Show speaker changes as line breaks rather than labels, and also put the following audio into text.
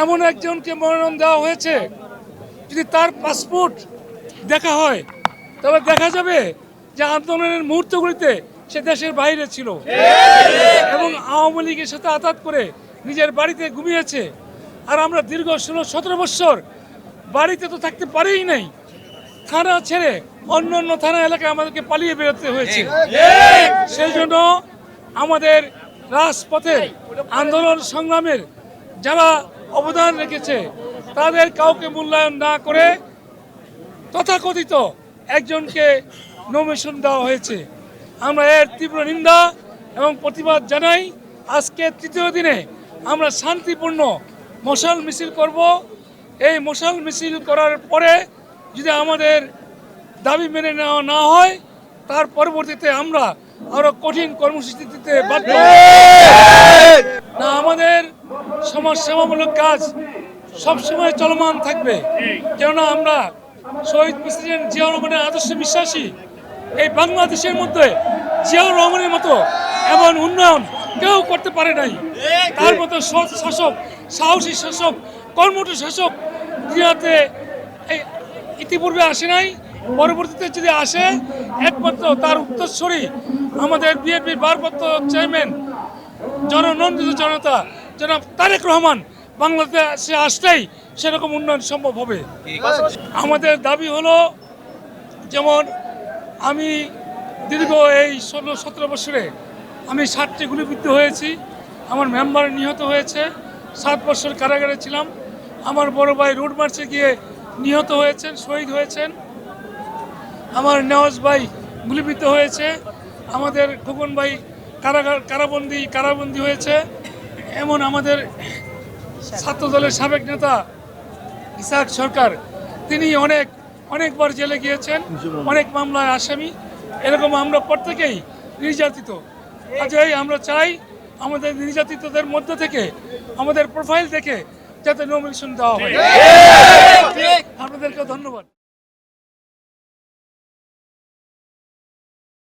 এমন একজনকে মনোনয়ন দেওয়া হয়েছে, যদি তার পাসপোর্ট দেখা হয়, তবে দেখা যাবে যে আন্দোলনের মুহূর্তগুলিতে সে দেশের বাইরে ছিল এবং আওয়ামী লীগের সাথে আঘাত করে নিজের বাড়িতে ঘুমিয়েছে। আর আমরা দীর্ঘ ষোলো, সতেরো বছর বাড়িতে তো থাকতে পারিই নাই। থানা ছেড়ে অন্য অন্য থানা এলাকায় আমাদেরকে পালিয়ে বেরোতে হয়েছে। সেই জন্য আমাদের রাজপথে আন্দোলন সংগ্রামের যারা অবদান রেখেছে। তাদের কাউকে মূল্যায়ন না করে তথাকথিত একজনকে নমিনেশন দেওয়া হয়েছে। আমরা এর তীব্র নিন্দা এবং প্রতিবাদ জানাই। আজকে তৃতীয় দিনে আমরা শান্তিপূর্ণ মশাল মিছিল করব। এই মশাল মিছিল করার পরে যদি আমাদের দাবি মেনে নেওয়া না হয় তার পরবর্তীতে আমরা আরও কঠিন কর্মসূচি দিতে বাধ্য না আমাদের সমাজ সেবামূলক কাজ সবসময় চলমান থাকবে। কেননা আমরা শহীদ প্রেসিডেন্ট জিয়াউর রহমানের আদর্শে বিশ্বাসী। এই বাংলাদেশের মধ্যে জিয়াউর রহমানের মতো এমন উন্নয়ন কেউ করতে পারে নাই। তার মতো সৎ শাসক, সাহসী শাসক, কর্মঠ শাসক দুনিয়াতে ইতিপূর্বে আসে নাই, পরবর্তীতে যদি আসে, একমাত্র তার উত্তরস্বরী আমাদের বিএনপির ভারপ্রাপ্ত চেয়ারম্যান জননন্দিত জনতা জনাব তারেক রহমান বাংলাদেশে আসলেই সেরকম উন্নয়ন সম্ভব হবে। আমাদের দাবি হলো যেমন আমি দীর্ঘ এই ষোলো সতেরো বছরে আমি ষাটটি গুলিবিদ্ধ হয়েছি আমার মেম্বার নিহত হয়েছে সাত বছর কারাগারে ছিলাম আমার বড় ভাই রোড মার্চে গিয়ে নিহত হয়েছেন শহীদ হয়েছেন আমার নেওয়াজ ভাই গুলিবিদ্ধ হয়েছে আমাদের খোকন ভাই কারাগার কারাবন্দি কারাবন্দি হয়েছে এমন আমাদের ছাত্র দলের সাবেক নেতা ইসাক সরকার তিনি অনেক অনেকবার জেলে গিয়েছেন অনেক মামলায় আসামি। এরকম আমরা প্রত্যেকেই নির্যাতিত। কাজেই আমরা চাই আমাদের নির্যাতিতদের মধ্য থেকে আমাদের প্রোফাইল দেখে যাতে নমিনেশন দেওয়া হয়। আপনাদেরকে ধন্যবাদ।